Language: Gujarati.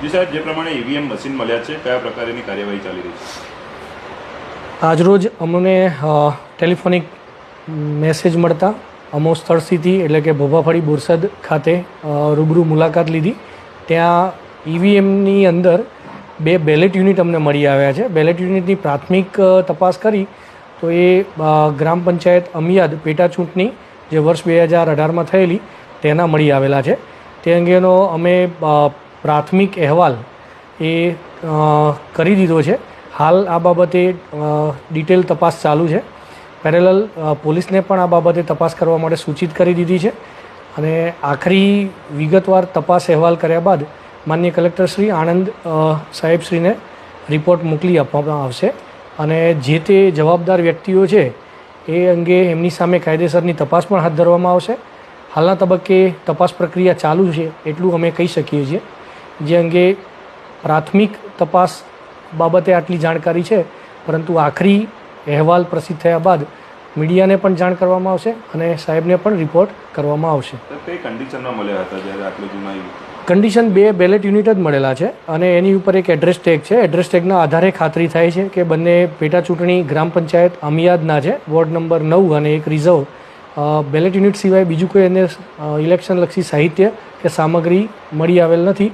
જી સાહેબ, જે પ્રમાણે ઈવીએમ મશીન મળ્યા છે, કયા પ્રકારની કાર્યવાહી ચાલી રહી છે? આજરોજ અમને ટેલિફોનિક મેસેજ મળતા. અમો સ્થળ સ્થિતિ એટલે કે ભોભાફળી બોરસદ ખાતે રૂબરૂ મુલાકાત લીધી. ત્યાં ઈવીએમની અંદર બે બેલેટ યુનિટ અમને મળી આવ્યા છે. બેલેટ યુનિટની પ્રાથમિક તપાસ કરી, તો એ ગ્રામ પંચાયત અમિયાદ પેટા ચૂંટણી, જે વર્ષ બે હજાર અઢારમાં થયેલી, તેના મળી આવેલા છે. તે અંગેનો અમે પ્રાથમિક અહેવાલ એ કરી દીધો છે. હાલ આ બાબતે ડિટેલ તપાસ ચાલુ છે. પેરેલલ પોલીસને પણ આ બાબતે તપાસ કરવા માટે સૂચિત કરી દીધી છે. અને આખરી વિગતવાર તપાસ અહેવાલ કર્યા બાદ માન્ય કલેક્ટરશ્રી આણંદ સાહેબશ્રીને રિપોર્ટ મોકલી આપવામાં આવશે. અને જે તે જવાબદાર વ્યક્તિઓ છે, એ અંગે એમની સામે કાયદેસરની તપાસ પણ હાથ ધરવામાં આવશે. હાલના તબક્કે તપાસ પ્રક્રિયા ચાલુ છે, એટલું અમે કહી શકીએ છીએ. જે અંગે પ્રાથમિક તપાસ બાબતે આટલી જાણકારી છે. પરંતુ આખરી અહેવાલ પ્રસિદ્ધ થયા બાદ મીડિયાને પણ જાણ કરવામાં આવશે અને સાહેબને પણ રિપોર્ટ કરવામાં આવશે. કન્ડિશનમાં મળ્યા હતા જ્યારે આટલું જૂના કન્ડિશન બે બેલેટ યુનિટ જ મળેલા છે અને એની ઉપર એક એડ્રેસ ટેગ છે. એડ્રેસ ટેગના આધારે ખાતરી થાય છે કે બંને પેટા ચૂંટણી ગ્રામ પંચાયત અમિયાદના છે. વોર્ડ નંબર નવ અને એક રિઝર્વ બેલેટ યુનિટ સિવાય બીજું કોઈ એને ઇલેક્શનલક્ષી સાહિત્ય કે સામગ્રી મળી આવેલ નથી.